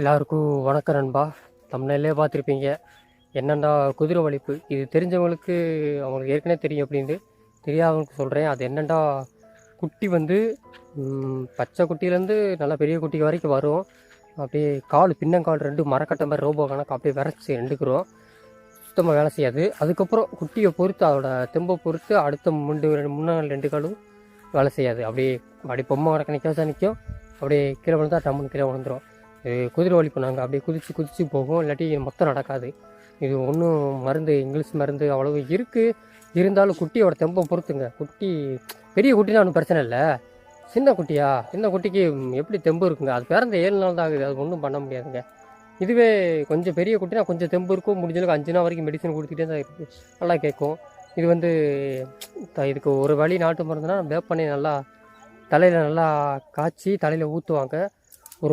எல்லாருக்கும் வணக்கம் நண்பா. தமிழ்நிலே பார்த்துருப்பீங்க. என்னென்னா குதிரை வலிப்பு. இது தெரிஞ்சவங்களுக்கு அவங்களுக்கு ஏற்கனவே தெரியும் அப்படின்னு தெரியாதவங்களுக்கு சொல்கிறேன் அது என்னென்னா குட்டி வந்து பச்சை குட்டியிலேருந்து நல்லா பெரிய குட்டி வரைக்கும் வரும். அப்படியே கால் பின்னங்கால் ரெண்டு மரக்கட்டை மாதிரி ரோபோ கணக்கு அப்படியே விரைச்சி ரெண்டுக்குறோம். சுத்தமாக வேலை செய்யாது. அதுக்கப்புறம் குட்டியை பொறுத்து அதோட தெம்பை பொறுத்து அடுத்த முண்டு ரெண்டு முன்னாள் ரெண்டு காலும் வேலை செய்யாது. அப்படியே அப்படி பொம்மை கணக்கு நிற்க நிற்கும் அப்படியே கீழே விழுந்தா டம்முன்னு கீழே விழுந்துடும் இது குதிரை வலிப்பு நாங்கள் அப்படியே குதிச்சு குதிச்சு போகும். இல்லாட்டி மொத்தம் நடக்காது. இது ஒன்றும் மருந்து இங்கிலீஷ் மருந்து அவ்வளவு இருக்குது இருந்தாலும் குட்டியோட தெம்பை பொறுத்துங்க. குட்டி பெரிய குட்டினா ஒன்றும் பிரச்சனை இல்லை. சின்ன குட்டியா? சின்ன குட்டிக்கு எப்படி தெம்பு இருக்குங்க? அது பிறந்த ஏழு நாள் தான் ஆகுது. அது ஒன்றும் பண்ண முடியாதுங்க. இதுவே கொஞ்சம் பெரிய குட்டினா கொஞ்சம் தெம்பு இருக்கும். முடிஞ்சளவுக்கு அஞ்சு நாள் வரைக்கும் மெடிசன் கொடுத்துட்டே தான் இருக்குது நல்லா கேட்கும். இது வந்து த- இதுக்கு ஒரு வழி நாட்டு மருந்துனா வேப்பண்ணை நல்லா தலையில் நல்லா காய்ச்சி தலையில் ஊற்றுவாங்க